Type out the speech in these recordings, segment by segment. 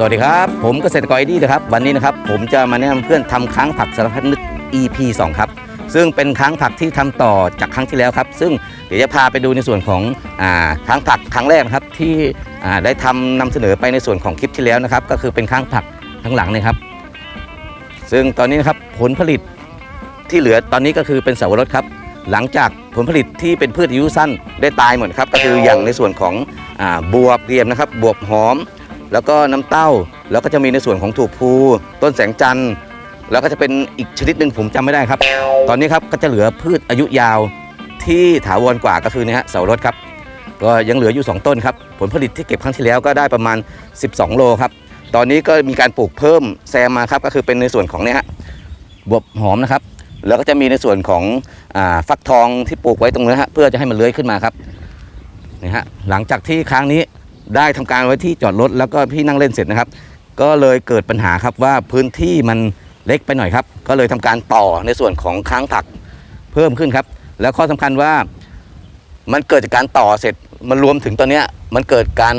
สวัสดีครับ ผมเกษตรกรไอดี้นะครับ วันนี้นะครับผมจะมาแนะนำเพื่อนทำค้างผักสารพัดนึก EP 2 ครับ ซึ่งเป็นค้างผักที่ทำต่อจากครั้งที่แล้วครับ ซึ่งเดี๋ยวจะพาไปดูในส่วนของอ่าค้างผักครั้งแรกนะครับที่อ่าได้ทำนำเสนอไปในส่วนของคลิปที่แล้วนะครับ ก็คือเป็นค้างผักข้างหลังนี่ครับ ซึ่งตอนนี้นะครับผลผลิตที่เหลือตอนนี้ก็คือเป็นเสาวรสครับ หลังจากผลผลิตที่เป็นพืชอายุสั้นได้ตายหมดครับก็คืออย่างในส่วนของอาบวบเรียมนะครับบวบหอม แล้วก็น้ำเต้า แล้วก็จะมีในส่วนของถูกภูต้นแสงจันทร์แล้วก็จะเป็นอีกชนิดหนึ่งผมจำไม่ได้ครับ ตอนนี้ครับก็จะเหลือพืชอายุยาวที่ถาวรกว่าก็คือเนี่ยฮะเสาวรสครับ ก็ยังเหลืออยู่ 2 ต้นครับ ผลผลิตที่เก็บครั้งที่แล้วก็ได้ประมาณ 12 โลครับ ตอนนี้ก็มีการปลูกเพิ่มแซมมาครับก็คือเป็นในส่วนของเนี่ยฮะบวบหอมนะครับ แล้วก็จะมีในส่วนของอฟักทองที่ปลูกไว้ตรงนี้ฮะเพื่อจะให้มันเลื้อยขึ้นมาครับนี่ฮะหลังจากที่ครั้งนี้ ได้ทำการไว้ที่จอดรถแล้วก็พี่นั่งเล่นเสร็จนะครับ ก็เลยเกิดปัญหาครับว่าพื้นที่มันเล็กไปหน่อยครับ ก็เลยทำการต่อในส่วนของค้างผักเพิ่มขึ้นครับ แล้วข้อสำคัญว่ามันเกิดจากการต่อเสร็จมันรวมถึงตอนนี้มันเกิดการ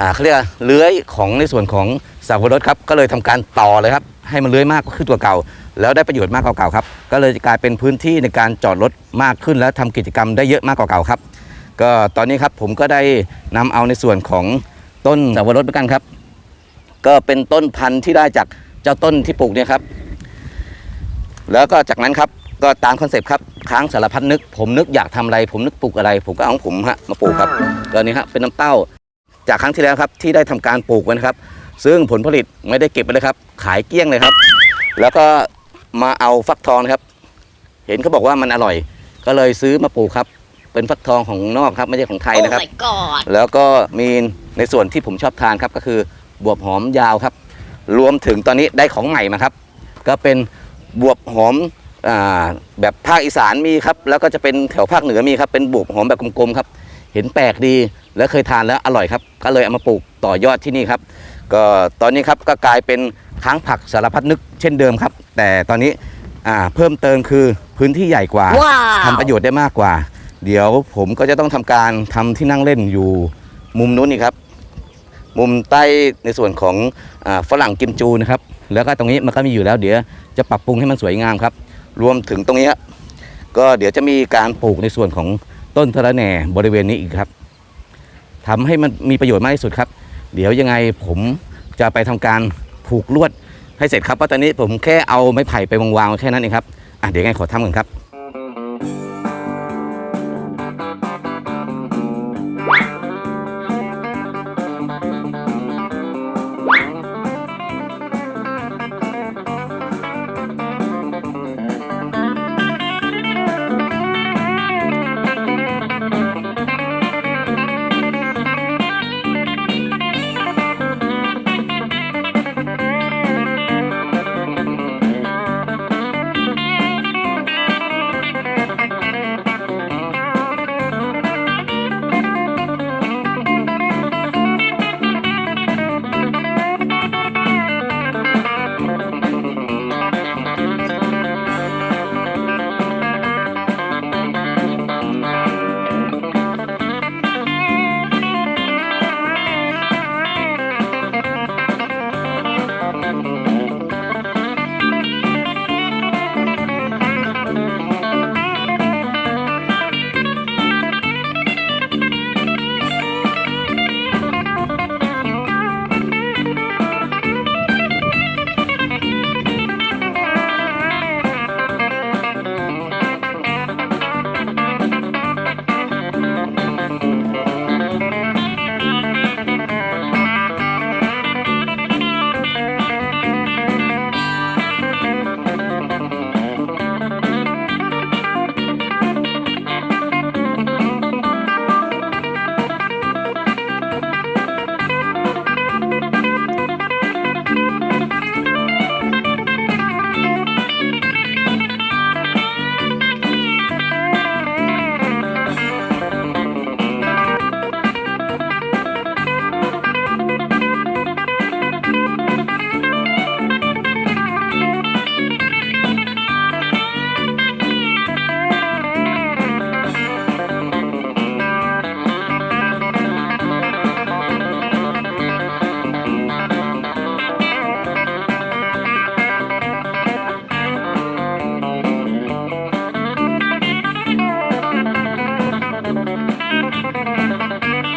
อ่าเขาเรียกเลื้อยของในส่วนของสาวรสครับก็เลยทำการต่อเลยครับให้มันเลื้อยมากขึ้นกว่าเก่า แล้วได้ประโยชน์มากกว่าเก่าครับ ก็เลยกลายเป็นพื้นที่ในการจอดรถมากขึ้น และทำกิจกรรมได้เยอะมากกว่าเก่าครับ ก็ตอนนี้ครับผมก็ได้นำเอาในส่วนของต้นสาวรสเหมือนกันครับ ก็เป็นต้นพันธุ์ที่ได้จากเจ้าต้นที่ปลูกเนี่ยครับ แล้วก็จากนั้นครับก็ตามคอนเซปต์ครับค้างสารพัดนึก ผมนึกอยากทำอะไร ผมนึกปลูกอะไร ผมก็เอาของผมฮะมาปลูกครับก็นี่ฮะเป็นน้ำเต้า จากครั้งที่แล้วครับที่ได้ทำการปลูกไว้นะครับ ซึ่งผลผลิตไม่ได้เก็บไปเลยครับ ขายเกลี้ยงเลยครับ แล้วก็มาเอาฟักทองนะครับ เห็นเขาบอกว่ามันอร่อย ก็เลยซื้อมาปลูกครับ เป็นฟักทองของนอกครับไม่ใช่ของไทยนะครับ Oh my god แล้วก็มีในส่วนที่ผมชอบทานครับก็คือบวบหอมยาวครับ รวมถึงตอนนี้ได้ของใหม่มาครับ ก็เป็นบวบหอมอ่าแบบภาคอีสานมีครับ แล้วก็จะเป็นแถวภาคเหนือมีครับเป็นบวบหอมแบบกลมๆครับ เห็นแปลกดีแล้วเคยทานแล้วอร่อยครับ ก็เลยเอามาปลูกต่อยอดที่นี่ครับ ก็ตอนนี้ครับก็กลายเป็นค้างผักสารพัดนึกเช่นเดิมครับ แต่ตอนนี้อ่าเพิ่มเติมคือพื้นที่ใหญ่กว่าว้าว ทำประโยชน์ได้มากกว่า เดี๋ยวผมก็จะต้องทำการทำที่นั่งเล่นอยู่มุมนู้นนี่ครับ มุมใต้ในส่วนของอฝรั่งกิมจูนะครับ แล้วก็ตรงนี้มันก็มีอยู่แล้ว เดี๋ยวจะปรับปรุงให้มันสวยงามครับ รวมถึงตรงนี้ก็เดี๋ยวจะมีการปลูกในส่วนของต้นทะระแหน่บริเวณนี้อีกครับทำให้มันมีประโยชน์มากที่สุดครับ เดี๋ยวยังไงผมจะไปทำการผูกลวดให้เสร็จครับเพราะตอนนี้ผมแค่เอาไม้ไผ่ไปวางๆแค่นั้นเองครับอะเดี๋ยวยังไงขอทำกันครับ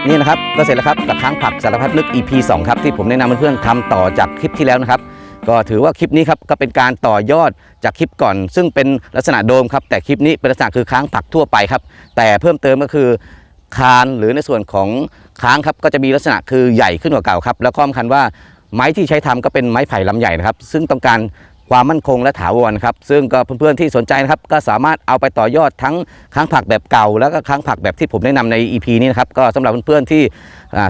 นี่นะครับก็เสร็จแล้วครับกับค้างผักสารพัดนึก EP 2 ครับที่ผมแนะนำเพื่อนๆทำต่อจากคลิปที่แล้วนะครับ ก็ถือว่าคลิปนี้ครับก็เป็นการต่อยอดจากคลิปก่อน ซึ่งเป็นลักษณะโดมครับแต่คลิปนี้เป็นลักษณะคือค้างผักทั่วไปครับ แต่เพิ่มเติมก็คือคานหรือในส่วนของค้างครับก็จะมีลักษณะคือใหญ่ขึ้นกว่าเก่าครับแล้วก็สำคัญว่าไม้ที่ใช้ทำก็เป็นไม้ไผ่ลำใหญ่นะครับ ซึ่งต้องการ ความมั่นคงและถาวรครับซึ่งก็เพื่อนๆที่สนใจนะครับก็สามารถเอาไปต่อยอดทั้งค้างผักแบบเก่า แล้วก็ค้างผักแบบที่ผมแนะนำใน EP นี้นะครับก็สำหรับเพื่อนๆที่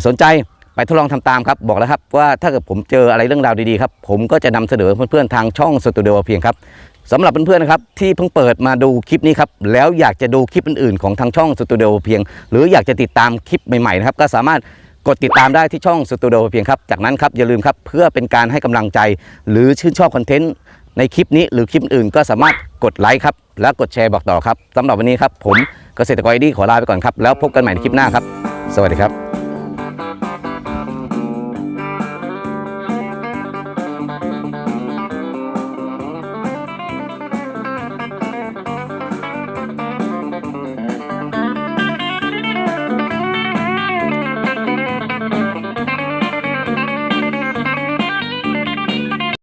สนใจไปทดลองทำตามครับบอกแล้วครับว่าถ้าเกิดผมเจออะไรเรื่องราวดีๆครับผมก็จะนำเสนอเพื่อนๆทางช่องสตูดิโอเพียงครับสำหรับเพื่อนๆนะครับที่เพิ่งเปิดมาดูคลิปนี้ครับแล้วอยากจะดูคลิปอื่นๆ ของทางช่องสตูดิโอเพียง หรืออยากจะติดตามคลิปใหม่ๆนะครับก็สามารถ กดติดตามได้ที่ช่องสตูดิโอเพียงครับ จากนั้นครับอย่าลืมครับเพื่อเป็นการให้กำลังใจ หรือชื่นชอบคอนเทนต์ในคลิปนี้หรือคลิปอื่นก็สามารถกดไลค์ครับและกดแชร์บอกต่อครับสำหรับวันนี้ครับผมเกษตรกรดีขอลาไปก่อนครับแล้วพบกันใหม่ในคลิปหน้าครับ สวัสดีครับ